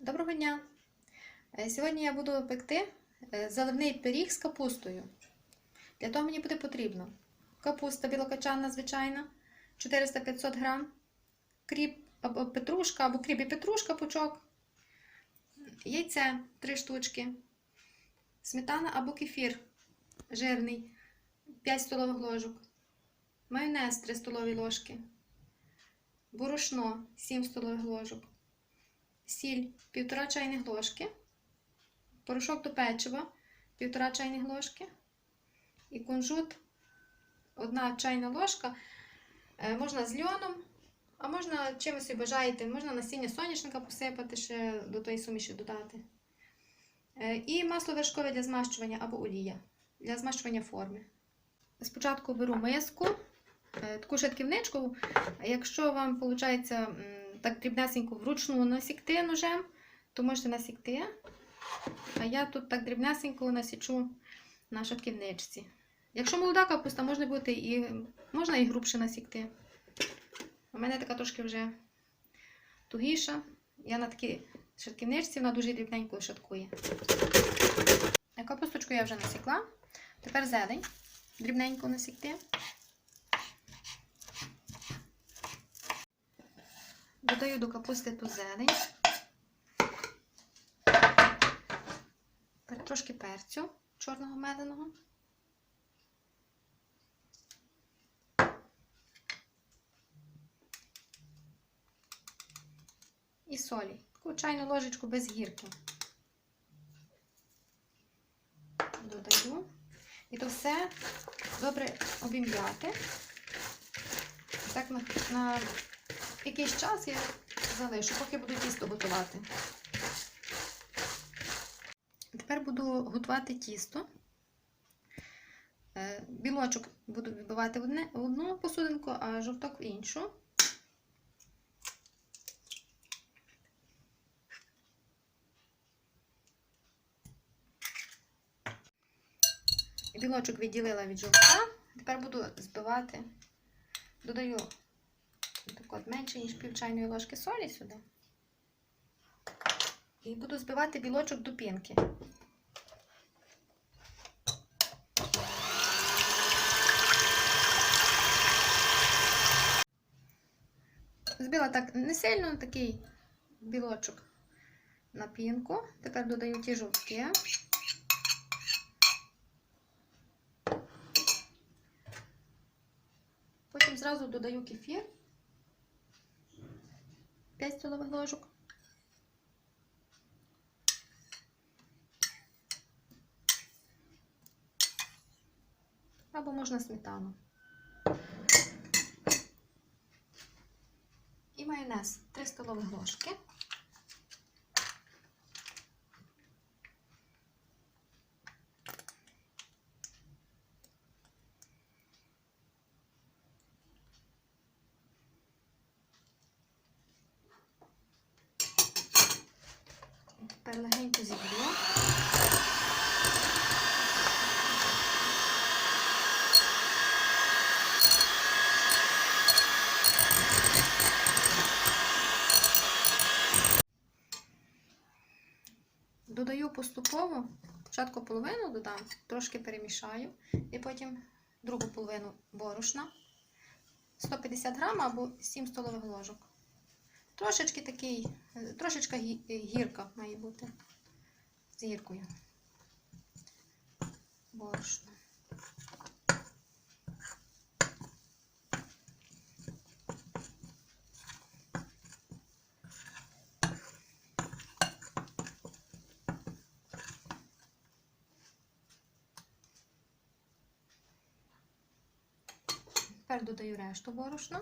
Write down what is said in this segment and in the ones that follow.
Доброго дня! Е, Сьогодні я буду пекти е, заливний пиріг з капустою. Для того мені буде потрібно капуста білокачанна, звичайна, 400-500 грам, кріп або петрушка, або кріп і петрушка пучок, яйце 3 штучки, сметана або кефір жирний 5 столових ложок, майонез 3 столові ложки, борошно 7 столових ложок сіль 1,5 чайних ложки, порошок до печива 1,5 чайних ложки і кунжут 1 чайна ложка. Е, Можна з льоном, а можна чимось бажаєте, можна насіння соняшника посипати, ще до тої суміші додати. Е, І масло вершкове для змащування або олія для змащування форми. Спочатку беру миску, е, таку шатківничку. Якщо вам виходить так дрібнесенько вручну насікти ножем, то можете насікти. А я тут так дрібнесенько насічу на шатківничці. Якщо молода капуста, можна бути і можна і грубше насікти. У мене така трошки вже тугіша. Я на такій шатківничці, вона дуже дрібненько шаткує. Капусточку я вже насікла. Тепер зелень. Дрібненько насікти. Додаю до капусти ту зелень. Трошки перцю чорного меленого. І солі. Таку чайну ложечку без гірки. Додаю. І то все добре обім'яти. Так на, на якийсь час я залишу, поки буду тісто готувати. Тепер буду готувати тісто. Е, Білочок буду відбивати в, одну посудинку, а жовток в іншу. Білочок відділила від жовтка. Тепер буду збивати, додаю от менше, ніж пів чайної ложки солі сюди. І буду збивати білочок до пінки. Збила так не сильно такий білочок на пінку. Тепер додаю ті жовтки. Потім зразу додаю кефір. 5 столових ложок. Або можна сметану. І майонез 3 столових ложки. Тепер легенько зіб'ю. Додаю поступово, спочатку половину додам, трошки перемішаю, і потім другу половину борошна. 150 грам або 7 столових ложок. Трошечки такий, е, трошечка гірка має бути. З гіркою. Борошно. Тепер додаю решту борошна.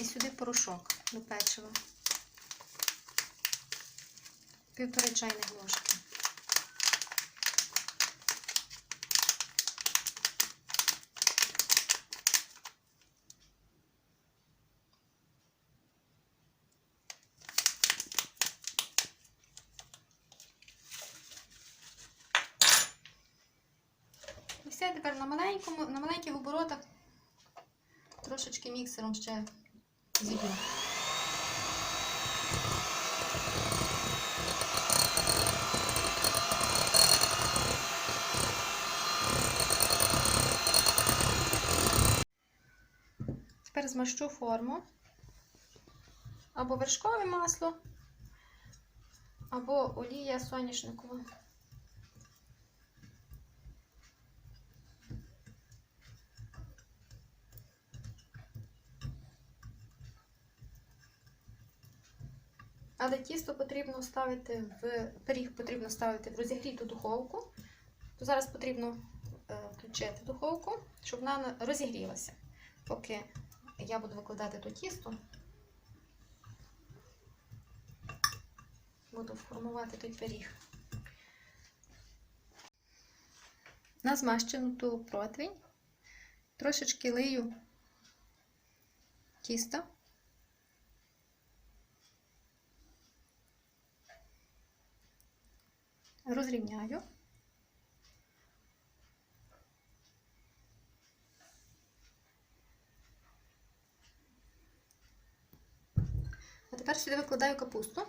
І сюди порошок до печива. Півтори чайних ложки. Все тепер на маленькому, на маленьких оборотах трошечки міксером ще зіб'ю. Тепер змащу форму або вершкове масло, або олія соняшникова. Але тісто потрібно ставити в пиріг потрібно ставити в розігріту духовку. То зараз потрібно е, включити духовку, щоб вона розігрілася. Поки я буду викладати то тісто, буду формувати той пиріг. На змащену ту противень трошечки лию тіста. Розрівняю. А тепер сюди викладаю капусту.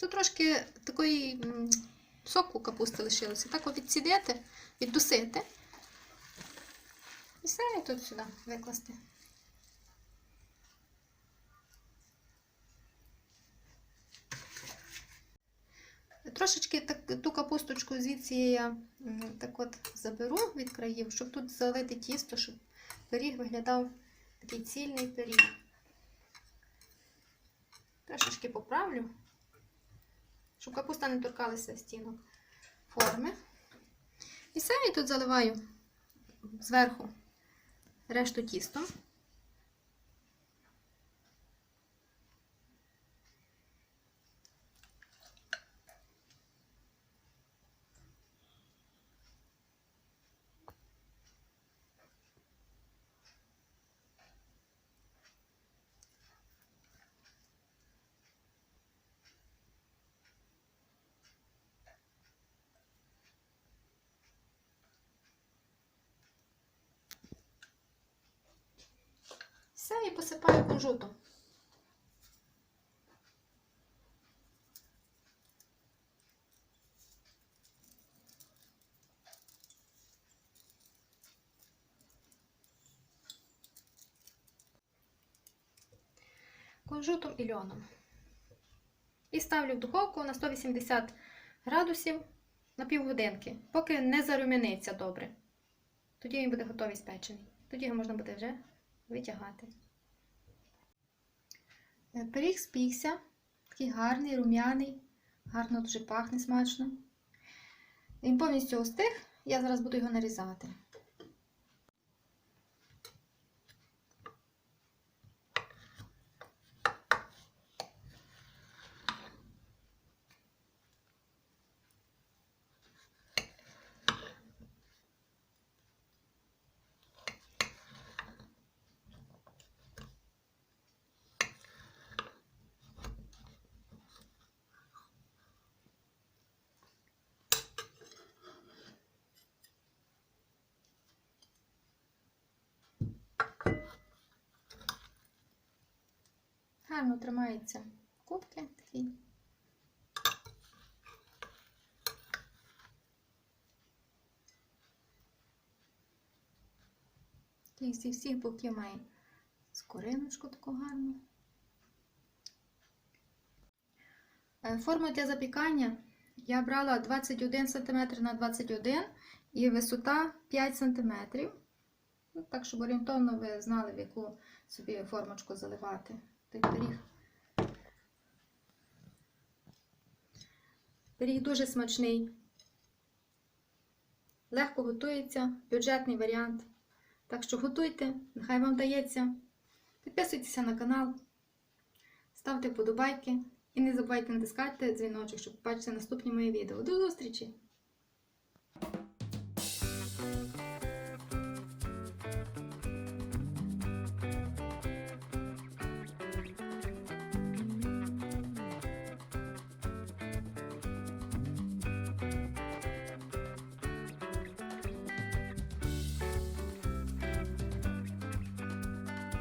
Тут трошки такої соку капусти лишилося. Так відсідити, віддусити. І все, і тут сюди викласти. Трошечки так, ту капусточку звідси я так от заберу від країв, щоб тут залити тісто, щоб пиріг виглядав такий цільний пиріг. Трошечки поправлю, щоб капуста не торкалася стінок форми. І все, тут заливаю зверху решту тістом. Все, і посипаю кунжутом. Кунжутом і льоном. І ставлю в духовку на 180 градусів на півгодинки, поки не зарум'яниться добре. Тоді він буде готовий спечений. Тоді його можна буде вже витягати. Е, Пиріг спікся, такий гарний, рум'яний, гарно дуже пахне смачно. Він повністю остиг, я зараз буду його нарізати. Гарно тримається кубки такий. Такий зі всіх боків має скориночку таку гарну. Е, Форму для запікання я брала 21 см на 21 і висота 5 см. Ну, так, щоб орієнтовно ви знали, в яку собі формочку заливати той пиріг. Пиріг дуже смачний, легко готується, бюджетний варіант. Так що готуйте, нехай вам вдається. Підписуйтеся на канал, ставте вподобайки і не забувайте натискати дзвіночок, щоб побачити наступні мої відео. До зустрічі!